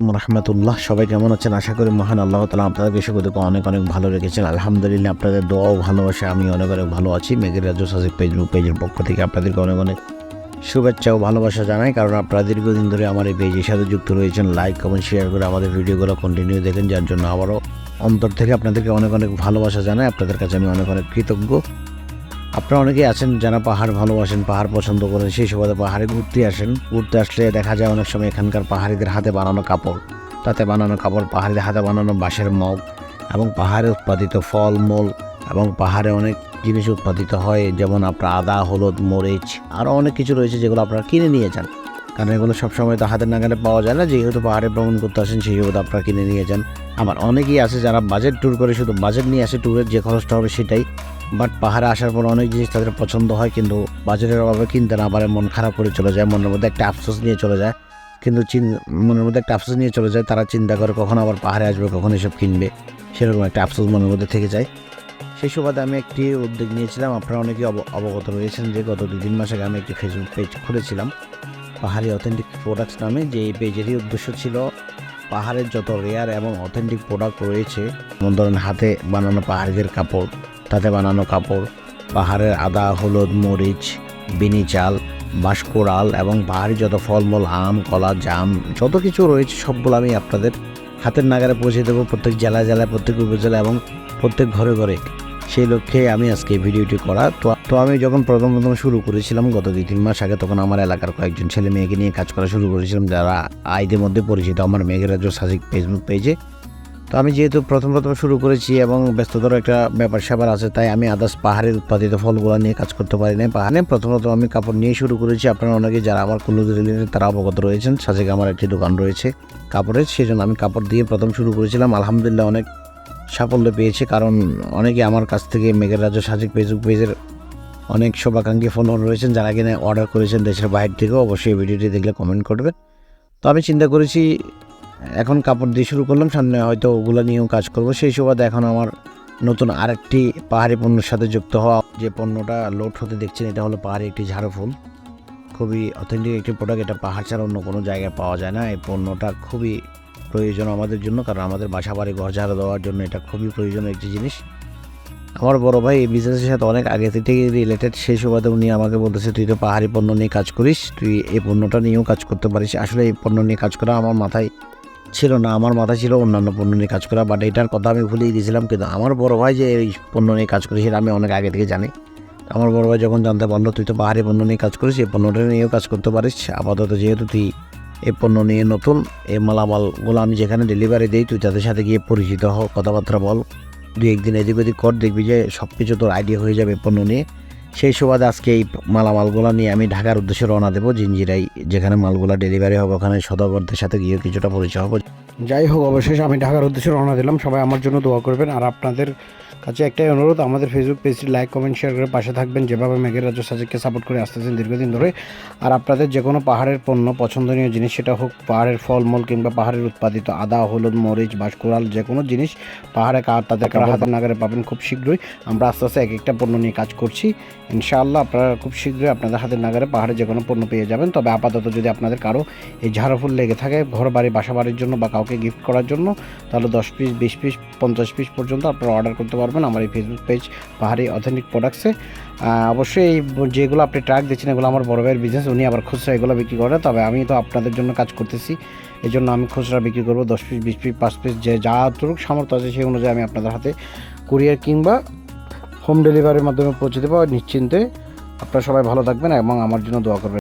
রহমতুল্লাহ, সবাই কেমন আছেন? আশা করি মহান আল্লাহ তালা আপনাদের সুখদুকে অনেক অনেক ভালো রেখেছেন। আলহামদুলিল্লাহ, আপনাদের দোয়াও ভালোবাসে, আমি অনেক অনেক ভালো আছি। মেঘের রাজ্য সাজিক ফেসবুক পেজের পক্ষ থেকে আপনাদেরকে অনেক অনেক শুভেচ্ছা ও ভালোবাসা জানাই। কারণ আপনারা দীর্ঘদিন ধরে আমার এই পেজের সাথে যুক্ত রয়েছেন। লাইক কমেন্ট শেয়ার করে আমাদের ভিডিওগুলো কন্টিনিউ দেখেন। যার জন্য আবারও অন্তর থেকে আপনাদেরকে অনেক অনেক ভালোবাসা জানাই। আপনাদের কাছে আমি অনেক অনেক কৃতজ্ঞ। আপনারা অনেকেই আছেন যারা পাহাড় ভালোবাসেন, পাহাড় পছন্দ করেন, সেই সুবাদে পাহাড়ে ঘুরতে আসেন। ঘুরতে আসলে দেখা যায় অনেক সময় এখানকার পাহাড়িদের হাতে বানানো কাপড়। তাতে বানানো কাপড় পাহাড়িদের হাতে বানানো বাঁশের মগ এবং পাহাড়ে উৎপাদিত ফল, মূল এবং পাহাড়ে অনেক জিনিস উৎপাদিত হয়, যেমন আপনার আদা, হলুদ, মরিচ আরও অনেক কিছু রয়েছে যেগুলো আপনারা কিনে নিয়ে যান। কারণ এগুলো সবসময় তো হাতের নাগালে পাওয়া যায় না, যেহেতু পাহাড়ে ভ্রমণ করতে আসেন, সেই হিসেবে আপনারা কিনে নিয়ে যান। আমার অনেকেই আছে যারা বাজেট ট্যুর করে, শুধু বাজেট নিয়ে আসে ট্যুরের যে খরচটা হবে সেটাই। বাট পাহাড়ে আসার পর অনেক জিনিস তাদের পছন্দ হয়, কিন্তু বাজারের অভাবে কিনতে না পারে, মন খারাপ করে চলে যায়, মনের মধ্যে একটা আফসোস নিয়ে চলে যায়। কিন্তু মনের মধ্যে একটা আফসোস নিয়ে চলে যায়, তারা চিন্তা করে কখন আবার পাহাড়ে আসবে, কখন এসব কিনবে, সেরকম একটা আফসোস মনের মধ্যে থেকে যায়। সেই সুবাদে আমি একটি উদ্যোগ নিয়েছিলাম, আপনারা অনেকেই অব- অবগত রয়েছেন যে গত দুই তিন মাস আগে আমি একটি ফেসবুক পেজ খুলেছিলাম, পাহাড়ি অথেন্টিক প্রোডাক্টস নামে, যে এই পেজেরই উদ্দেশ্য ছিল পাহাড়ের যত রেয়ার এবং অথেন্টিক প্রোডাক্ট রয়েছে, যেমন ধরেন হাতে বানানো পাহাড়িদের কাপড় তাতে বানানো কাপড়। পাহাড়ের আদা, হলুদ, মরিচ, বিনি চাল, বাঁশকোড়াল এবং পাহাড়ি যত ফলমূল, আম, কলা, জাম, যত কিছু রয়েছে, সবগুলো আমি আপনাদের হাতের নাগারে পৌঁছে দেবো প্রত্যেক জেলায় জেলায়, প্রত্যেক উপজেলা এবং প্রত্যেক ঘরে ঘরে। সেই লক্ষ্যে আমি আজকে ভিডিওটি করা। তো তো আমি যখন প্রথম প্রথম শুরু করেছিলাম, গত দুই, তিন মাস আগে তখন আমার এলাকার কয়েকজন ছেলে মেয়েকে নিয়ে কাজ করা শুরু করেছিলাম, যারা আইদের মধ্যে পরিচিত। আমার মেঘের রাজ্য সাজিক ফেসবুক পেজে তো আমি যেহেতু প্রথম প্রথম শুরু করেছি এবং ব্যস্ততার একটা ব্যাপার স্যাপার আছে, তাই আমি আদার্স পাহাড়ের উৎপাদিত ফলগুলো নিয়ে কাজ করতে পারি না পাহাড়ে প্রথম প্রথম আমি কাপড় নিয়ে শুরু করেছি। আপনারা অনেকে যারা আমার রিলেটেড, তারা অবগত রয়েছেন। সাজেকে আমার একটি দোকান রয়েছে কাপড়ের সেই জন্য আমি কাপড় দিয়ে প্রথম শুরু করেছিলাম। আলহামদুলিল্লাহ অনেক সাফল্য পেয়েছে, কারণ অনেকে আমার কাছ থেকে মেঘের রাজ্য, সাজেক ফেসবুক পেজের অনেক শুভাকাঙ্ক্ষী ফোন রয়েছেন, যারা কিনা অর্ডার করেছেন দেশের বাইরে থেকেও অবশ্যই ভিডিওটি দেখলে কমেন্ট করবেন। তো আমি চিন্তা করেছি এখন কাপড় দিয়ে শুরু করলাম, সামনে হয়তো ওগুলো নিয়েও কাজ করব। সেই সুবাদে এখন আমার নতুন আরেকটি পাহাড়ি পণ্যের সাথে যুক্ত হওয়া, যে পণ্যটা লোড হতে দেখছেন, এটা হলো পাহাড়ি একটি ঝাড়ু ফুল। খুবই অথেন্টিক একটি প্রোডাক্ট এটা পাহাড় ছাড়া অন্য কোনো জায়গায় পাওয়া যায় না। এই পণ্যটা খুবই প্রয়োজন আমাদের জন্য, কারণ আমাদের বাসা বাড়ি ঘর ঝাড়ু দেওয়ার জন্য এটা খুবই প্রয়োজনীয় একটি জিনিস। আমার বড় ভাই এই বিজনেসের সাথে অনেক আগে থেকে রিলেটেড সেই সুবাদে উনি আমাকে বলতেছে, তুই তো পাহাড়ি পণ্য নিয়ে কাজ করিস, তুই এই পণ্যটা নিয়েও কাজ করতে পারিস। আসলে এই পণ্য নিয়ে কাজ করা আমার মাথায় ছিল না, আমার মাথায় ছিল অন্যান্য পণ্য নিয়ে কাজ করা বাট এটার কথা আমি ভুলেই দিয়েছিলাম কিন্তু আমার বড় ভাই যে এই পণ্য নিয়ে কাজ করি, সেটা আমি অনেক আগে থেকে জানি। আমার বড় ভাই যখন জানতে পারল, তুই তো পাহাড়ি পণ্য নিয়ে কাজ করিস, এই পণ্যটা নিয়েও কাজ করতে পারিস। আপাতত যেহেতু তুই এই পণ্য নিয়ে নতুন, এই মালামালগুলো আমি যেখানে ডেলিভারি দিই, তুই তাদের সাথে গিয়ে পরিচিত হ, কথাবার্তা বল। দুই একদিন এদিক ওদিক কর, দেখবি যে সব কিছু তোর আইডিয়া হয়ে যাবে পণ্য নিয়ে। সেই সুবাদে আজকে এই মালামালগুলো নিয়ে আমি ঢাকার উদ্দেশ্যে রওনা দেবো জিঞ্জিরাই, যেখানে মালগুলো ডেলিভারি হবে, ওখানে সদাগরদের সাথে গিয়ে কিছুটা পরিচয় হব। যাই হোক, অবশেষে আমি ঢাকার উদ্দেশ্যে রওনা দিলাম। সবাই আমার জন্য দোয়া করবেন। আর আপনাদের কাছে একটাই অনুরোধ আমাদের ফেসবুক পেজটি লাইক কমেন্ট শেয়ার করে পাশে থাকবেন। যেভাবে মেঘের রাজ্য সাজেককে সাপোর্ট করে আসতেছেন দীর্ঘদিন ধরে। আর আপনাদের যে কোনো পাহাড়ের পণ্য পছন্দনীয় জিনিস সেটা হোক পাহাড়ের ফলমূল কিংবা পাহাড়ের উৎপাদিত আদা হলুদ মরিচ বাঁশকোড়াল যে কোনো জিনিস পাহাড়ে তাদের কারা হাতের নাগারে পাবেন খুব শীঘ্রই। আমরা আস্তে আস্তে এক একটা পণ্য নিয়ে কাজ করছি। ইনশাআল্লাহ আপনারা খুব শীঘ্রই আপনাদের হাতের নাগারে পাহাড়ে যে কোনো পণ্য পেয়ে যাবেন। তবে আপাতত যদি আপনাদের কারও এই ঝাড়ু ফুল লেগে থাকে ঘর বাড়ি বাসা বাড়ির জন্য বা কাউকে গিফট করার জন্য তাহলে দশ পিস বিশ পিস পঞ্চাশ পিস পর্যন্ত আপনারা অর্ডার করতে পারবেন আমার এই ফেসবুক পেজ পাহাড়ি অথেন্টিক প্রোডাক্টসে অবশ্যই এই যেগুলো আপনি ট্রাক দিচ্ছেন, এগুলো আমার বড় ভাইয়ের বিজনেস উনি আবার খুচরা এগুলো বিক্রি করে। তবে আমি তো আপনাদের জন্য কাজ করতেছি এই জন্য আমি খুচরা বিক্রি করব। দশ পিস বিশ পিস পাঁচ পিস যে যা যতটুকু সামর্থ্য আছে সেই অনুযায়ী আমি আপনাদের হাতে কুরিয়ার কিংবা হোম ডেলিভারির মাধ্যমে পৌঁছে দেবো। নিশ্চিন্তে আপনারা সবাই ভালো থাকবেন এবং আমার জন্য দোয়া করবেন।